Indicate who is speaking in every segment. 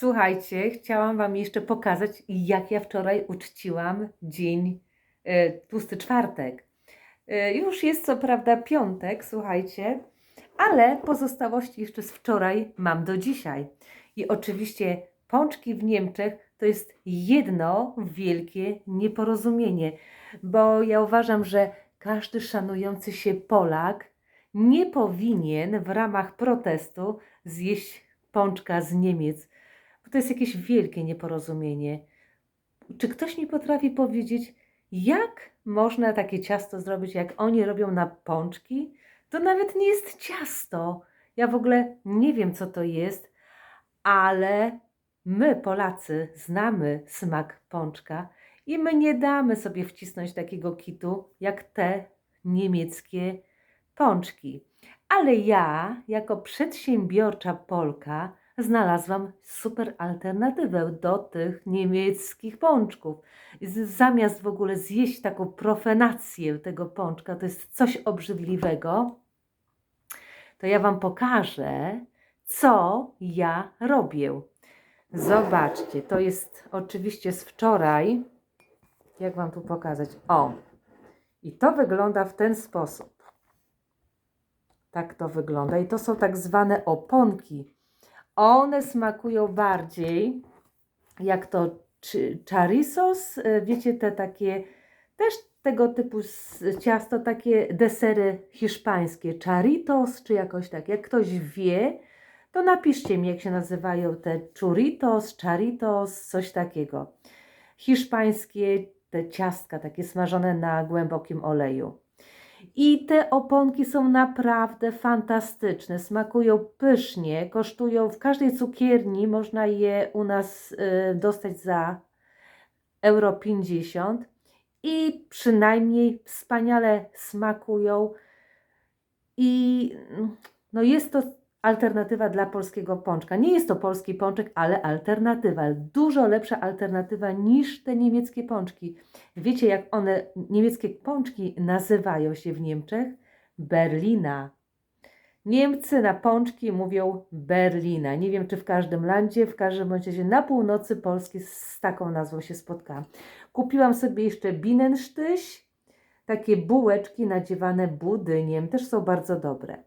Speaker 1: Słuchajcie, chciałam Wam jeszcze pokazać, jak ja wczoraj uczciłam dzień e, tłusty czwartek. E, już jest co prawda piątek, słuchajcie, ale pozostałości jeszcze z wczoraj mam do dzisiaj. I oczywiście pączki w Niemczech to jest jedno wielkie nieporozumienie, bo ja uważam, że każdy szanujący się Polak nie powinien w ramach protestu zjeść pączka z Niemiec, to jest jakieś wielkie nieporozumienie. Czy ktoś mi potrafi powiedzieć, jak można takie ciasto zrobić, jak oni robią na pączki? To nawet nie jest ciasto. Ja w ogóle nie wiem, co to jest, ale my, Polacy, znamy smak pączka i my nie damy sobie wcisnąć takiego kitu, jak te niemieckie pączki. Ale ja, jako przedsiębiorcza Polka, znalazłam super alternatywę do tych niemieckich pączków. Zamiast w ogóle zjeść taką profenację tego pączka, to jest coś obrzydliwego, to ja Wam pokażę, co ja robię. Zobaczcie, to jest oczywiście z wczoraj. Jak Wam tu pokazać? O, i to wygląda w ten sposób. Tak to wygląda. I to są tak zwane oponki. One smakują bardziej jak to charisos. e, Wiecie, te takie też tego typu ciasto, takie desery hiszpańskie. Charitos, czy jakoś tak. Jak ktoś wie, to napiszcie mi, jak się nazywają te churritos, charitos, coś takiego. Hiszpańskie te ciastka, takie smażone na głębokim oleju. I te oponki są naprawdę fantastyczne, smakują pysznie, kosztują w każdej cukierni, można je u nas y, dostać za euro 50 i przynajmniej wspaniale smakują. I no jest to alternatywa dla polskiego pączka. Nie jest to polski pączek, ale alternatywa, dużo lepsza alternatywa niż te niemieckie pączki. Wiecie, jak one, niemieckie pączki nazywają się w Niemczech? Berlina. Niemcy na pączki mówią Berlina. Nie wiem, czy w każdym landzie, w każdym razie na północy Polski z taką nazwą się spotkałam. Kupiłam sobie jeszcze Bienenstich, takie bułeczki nadziewane budyniem, też są bardzo dobre.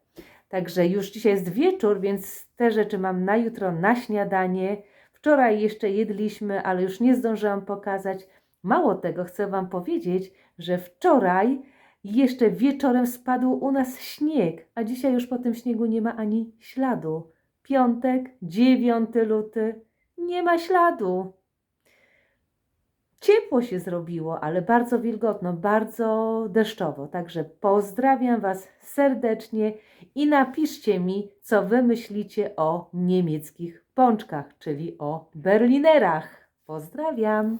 Speaker 1: Także już dzisiaj jest wieczór, więc te rzeczy mam na jutro na śniadanie. Wczoraj jeszcze jedliśmy, ale już nie zdążyłam pokazać. Mało tego, chcę Wam powiedzieć, że wczoraj jeszcze wieczorem spadł u nas śnieg, a dzisiaj już po tym śniegu nie ma ani śladu. Piątek, 9 luty, nie ma śladu. Ciepło się zrobiło, ale bardzo wilgotno, bardzo deszczowo. Także pozdrawiam Was serdecznie i napiszcie mi, co Wy myślicie o niemieckich pączkach, czyli o berlinerach. Pozdrawiam.